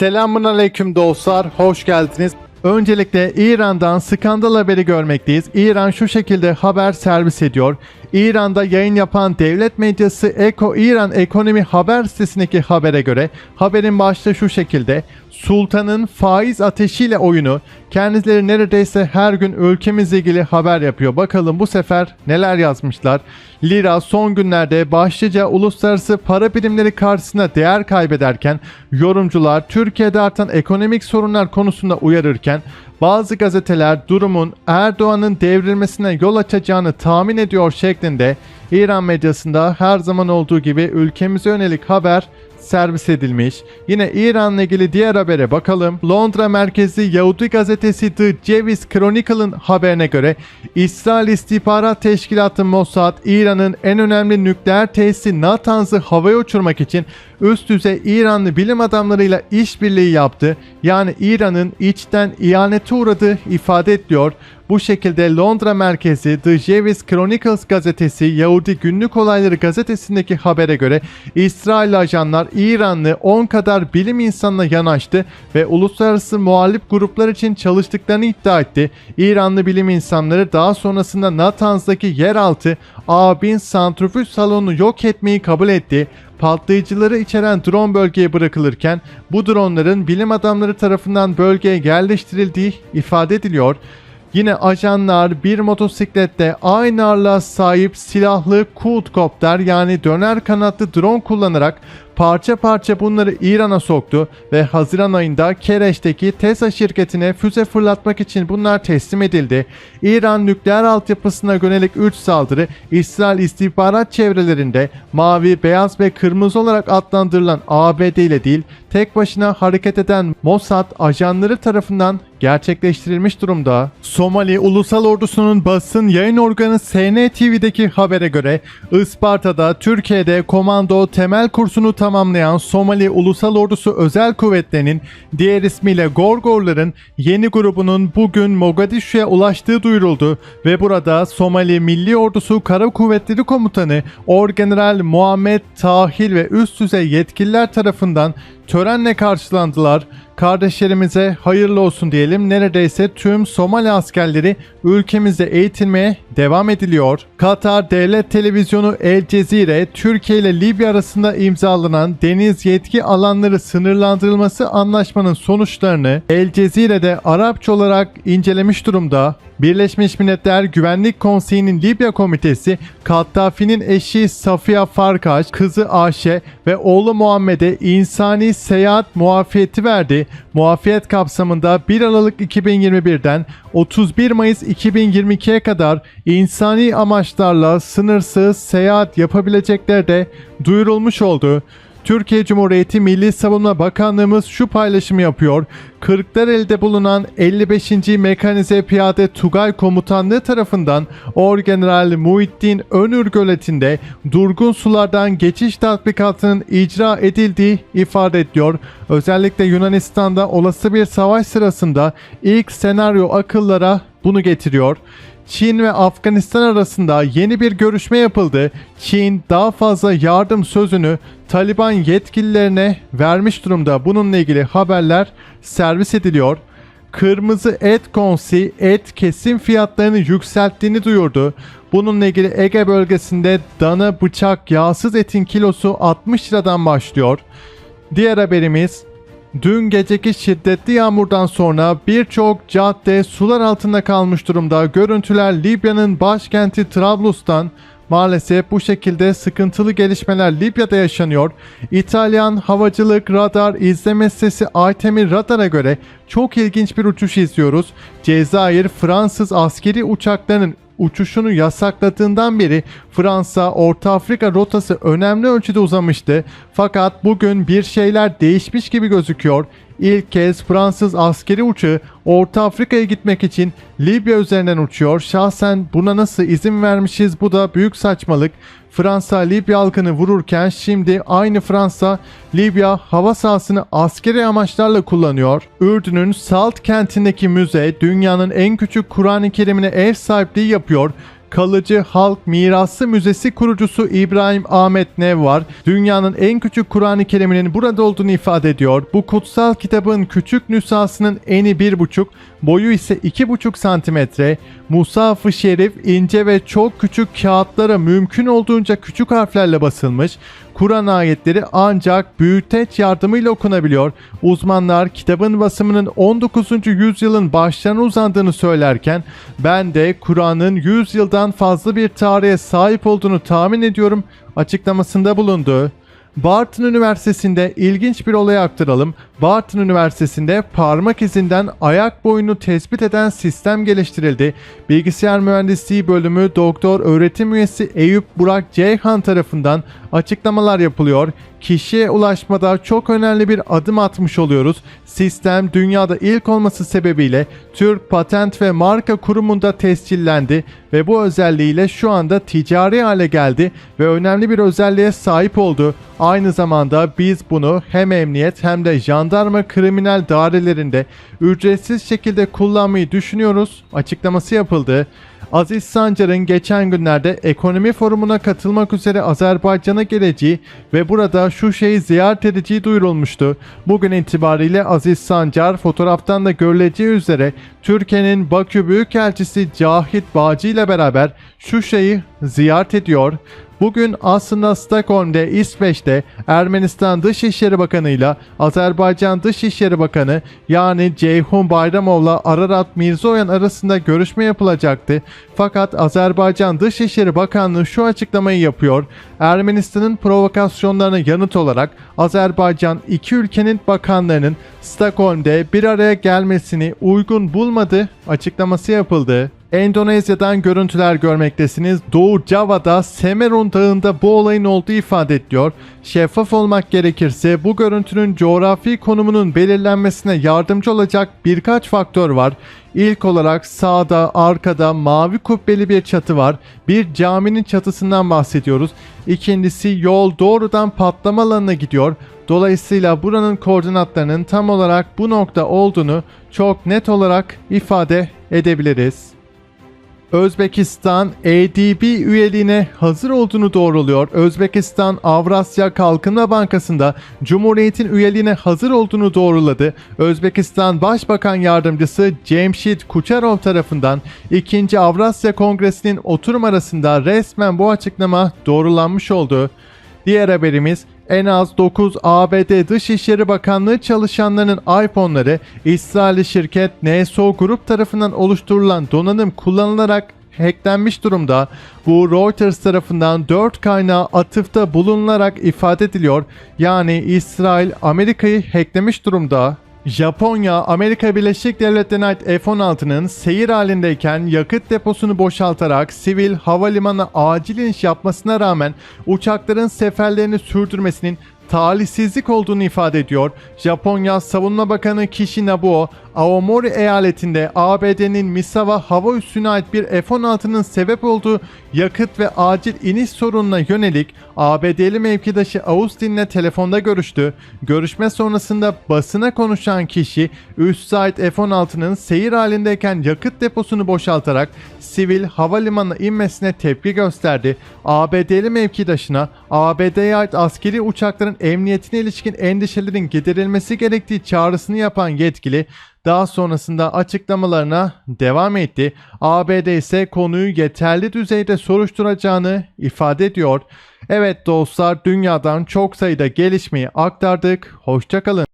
Selamun aleyküm dostlar, hoş geldiniz. Öncelikle İran'dan skandal haberi görmekteyiz. İran şu şekilde haber servis ediyor. İran'da yayın yapan devlet medyası Eko İran Ekonomi Haber sitesindeki habere göre haberin başlığı şu şekilde. Sultanın faiz ateşiyle oyunu kendileri neredeyse her gün ülkemizle ilgili haber yapıyor. Bakalım bu sefer neler yazmışlar. Lira son günlerde başlıca uluslararası para birimleri karşısında değer kaybederken yorumcular Türkiye'de artan ekonomik sorunlar konusunda uyarırken bazı gazeteler durumun Erdoğan'ın devrilmesine yol açacağını tahmin ediyor şeklinde İran medyasında her zaman olduğu gibi ülkemize yönelik haber servis edilmiş. Yine İran'la ilgili diğer habere bakalım. Londra merkezli Yahudi gazetesi The Ceviz Chronicle'ın haberine göre İsrail İstihbarat Teşkilatı Mossad, İran'ın en önemli nükleer tesisi Natanz'ı havaya uçurmak için üst düzey İranlı bilim adamlarıyla işbirliği yaptı. Yani İran'ın içten ihanete uğradığı ifade ediliyor. Bu şekilde Londra merkezi The Jewish Chronicles gazetesi Yahudi Günlük Olayları gazetesindeki habere göre İsrail ajanlar İranlı 10 kadar bilim insanına yanaştı ve uluslararası muhalif gruplar için çalıştıklarını iddia etti. İranlı bilim insanları daha sonrasında Natanz'daki yeraltı A1000 santrifüj salonunu yok etmeyi kabul etti patlayıcıları içeren drone bölgeye bırakılırken bu dronların bilim adamları tarafından bölgeye yerleştirildiği ifade ediliyor. Yine ajanlar bir motosiklette aynı ağırlığa sahip silahlı quadcopter yani döner kanatlı drone kullanarak parça parça bunları İran'a soktu ve Haziran ayında Kereş'teki TESA şirketine füze fırlatmak için bunlar teslim edildi. İran nükleer altyapısına yönelik 3 saldırı İsrail istihbarat çevrelerinde mavi, beyaz ve kırmızı olarak adlandırılan ABD ile değil tek başına hareket eden Mossad ajanları tarafından gerçekleştirilmiş durumda. Somali Ulusal Ordusu'nun basın yayın organı SN habere göre Isparta'da Türkiye'de komando temel kursunu tamamlayan Somali Ulusal Ordusu Özel Kuvvetleri'nin diğer ismiyle Gorgorların yeni grubunun bugün Mogadishu'ya ulaştığı duyuruldu ve burada Somali Milli Ordusu Kara Kuvvetleri Komutanı Orgeneral Muhammed Tahil ve üst düzey yetkililer tarafından törenle karşılandılar. Kardeşlerimize hayırlı olsun diyelim. Neredeyse tüm Somali askerleri ülkemizde eğitilmeye devam ediliyor. Katar Devlet Televizyonu El Cezire, Türkiye ile Libya arasında imzalanan deniz yetki alanları sınırlandırılması anlaşmanın sonuçlarını El Cezire'de Arapça olarak incelemiş durumda. Birleşmiş Milletler Güvenlik Konseyi'nin Libya Komitesi, Kaddafi'nin eşi Safiye Farkaş, kızı Ayşe ve oğlu Muhammed'e insani seyahat muafiyeti verdi. Muafiyet kapsamında 1 Aralık 2021'den 31 Mayıs 2022'ye kadar insani amaçlarla sınırsız seyahat yapabilecekleri de duyurulmuş oldu. Türkiye Cumhuriyeti Milli Savunma Bakanlığımız şu paylaşımı yapıyor. Kırklareli'de bulunan 55. Mekanize Piyade Tugay Komutanlığı tarafından Orgeneral Muhittin Önür Göleti'nde durgun sulardan geçiş tatbikatının icra edildiği ifade ediliyor. Özellikle Yunanistan'da olası bir savaş sırasında ilk senaryo akıllara bunu getiriyor. Çin ve Afganistan arasında yeni bir görüşme yapıldı. Çin daha fazla yardım sözünü Taliban yetkililerine vermiş durumda. Bununla ilgili haberler servis ediliyor. Kırmızı et konsi et kesim fiyatlarını yükselttiğini duyurdu. Bununla ilgili Ege bölgesinde dana bıçak yağsız etin kilosu 60 liradan başlıyor. Diğer haberimiz Dün geceki şiddetli yağmurdan sonra birçok cadde sular altında kalmış durumda. Görüntüler Libya'nın başkenti Trablus'tan Maalesef bu şekilde sıkıntılı gelişmeler Libya'da yaşanıyor. İtalyan havacılık radar izleme sitesi Artemir Radar'a göre çok ilginç bir uçuş izliyoruz. Cezayir Fransız askeri uçaklarının uçuşunu yasakladığından beri Fransa Orta Afrika rotası önemli ölçüde uzamıştı. Fakat bugün bir şeyler değişmiş gibi gözüküyor. İlk kez Fransız askeri uçağı Orta Afrika'ya gitmek için Libya üzerinden uçuyor. Şahsen buna nasıl izin vermişiz bu da büyük saçmalık. Fransa Libya halkını vururken şimdi aynı Fransa Libya hava sahasını askeri amaçlarla kullanıyor. Ürdün'ün Salt kentindeki müze dünyanın en küçük Kur'an-ı Kerim'ine ev sahipliği yapıyor. Kalıcı Halk Mirası Müzesi kurucusu İbrahim Ahmet Nev var. Dünyanın en küçük Kur'an-ı Kerim'inin burada olduğunu ifade ediyor. Bu kutsal kitabın küçük nüshasının eni 1,5, boyu ise 2,5 santimetre. Musaf-ı Şerif ince ve çok küçük kağıtlara mümkün olduğunca küçük harflerle basılmış. Kur'an ayetleri ancak büyüteç yardımıyla okunabiliyor. Uzmanlar kitabın basımının 19. yüzyılın başlarına uzandığını söylerken ben de Kur'an'ın 100 yıldan fazla bir tarihe sahip olduğunu tahmin ediyorum açıklamasında bulundu. Barton Üniversitesi'nde ilginç bir olay aktaralım. Barton Üniversitesi'nde parmak izinden ayak boyunu tespit eden sistem geliştirildi. Bilgisayar Mühendisliği Bölümü Doktor Öğretim Üyesi Eyüp Burak Ceyhan tarafından açıklamalar yapılıyor. Kişiye ulaşmada çok önemli bir adım atmış oluyoruz. Sistem dünyada ilk olması sebebiyle Türk Patent ve Marka Kurumu'nda tescillendi ve bu özelliğiyle şu anda ticari hale geldi ve önemli bir özelliğe sahip oldu. Aynı zamanda biz bunu hem emniyet hem de jandarma kriminal dairelerinde ücretsiz şekilde kullanmayı düşünüyoruz açıklaması yapıldı. Aziz Sancar'ın geçen günlerde ekonomi forumuna katılmak üzere Azerbaycan'a geleceği ve burada şu şeyi ziyaret edeceği duyurulmuştu. Bugün itibariyle Aziz Sancar fotoğraftan da görüleceği üzere Türkiye'nin Bakü Büyükelçisi Cahit Bağcı ile beraber şu şeyi ziyaret ediyor. Bugün aslında Stockholm'de İsveç'te Ermenistan Dışişleri Bakanı ile Azerbaycan Dışişleri Bakanı yani Ceyhun Bayramov'la Ararat Mirzoyan arasında görüşme yapılacaktı. Fakat Azerbaycan Dışişleri Bakanlığı şu açıklamayı yapıyor. Ermenistan'ın provokasyonlarına yanıt olarak Azerbaycan iki ülkenin bakanlarının Stockholm'de bir araya gelmesini uygun bulmadı açıklaması yapıldı. Endonezya'dan görüntüler görmektesiniz. Doğu Java'da Semeron Dağı'nda bu olayın olduğu ifade ediliyor. Şeffaf olmak gerekirse bu görüntünün coğrafi konumunun belirlenmesine yardımcı olacak birkaç faktör var. İlk olarak sağda, arkada mavi kubbeli bir çatı var. Bir caminin çatısından bahsediyoruz. İkincisi yol doğrudan patlama alanına gidiyor. Dolayısıyla buranın koordinatlarının tam olarak bu nokta olduğunu çok net olarak ifade edebiliriz. Özbekistan ADB üyeliğine hazır olduğunu doğruluyor. Özbekistan Avrasya Kalkınma Bankası'nda Cumhuriyet'in üyeliğine hazır olduğunu doğruladı. Özbekistan Başbakan Yardımcısı Cemşit Kucherov tarafından 2. Avrasya Kongresi'nin oturum arasında resmen bu açıklama doğrulanmış oldu. Diğer haberimiz en az 9 ABD Dışişleri Bakanlığı çalışanlarının iPhone'ları İsrailli şirket NSO Grup tarafından oluşturulan donanım kullanılarak hacklenmiş durumda. Bu Reuters tarafından 4 kaynağı atıfta bulunularak ifade ediliyor. Yani İsrail Amerika'yı hacklemiş durumda. Japonya, Amerika Birleşik Devletleri'ne ait F-16'nın seyir halindeyken yakıt deposunu boşaltarak sivil havalimanına acil iniş yapmasına rağmen uçakların seferlerini sürdürmesinin talihsizlik olduğunu ifade ediyor. Japonya Savunma Bakanı Kishi Nabuo, Aomori eyaletinde ABD'nin Misawa hava üssüne ait bir F-16'nın sebep olduğu yakıt ve acil iniş sorununa yönelik ABD'li mevkidaşı Austin'le telefonda görüştü. Görüşme sonrasında basına konuşan kişi üst ait F-16'nın seyir halindeyken yakıt deposunu boşaltarak sivil havalimanına inmesine tepki gösterdi. ABD'li mevkidaşına ABD'ye ait askeri uçakların emniyetine ilişkin endişelerin giderilmesi gerektiği çağrısını yapan yetkili daha sonrasında açıklamalarına devam etti. ABD ise konuyu yeterli düzeyde soruşturacağını ifade ediyor. Evet dostlar dünyadan çok sayıda gelişmeyi aktardık. Hoşçakalın.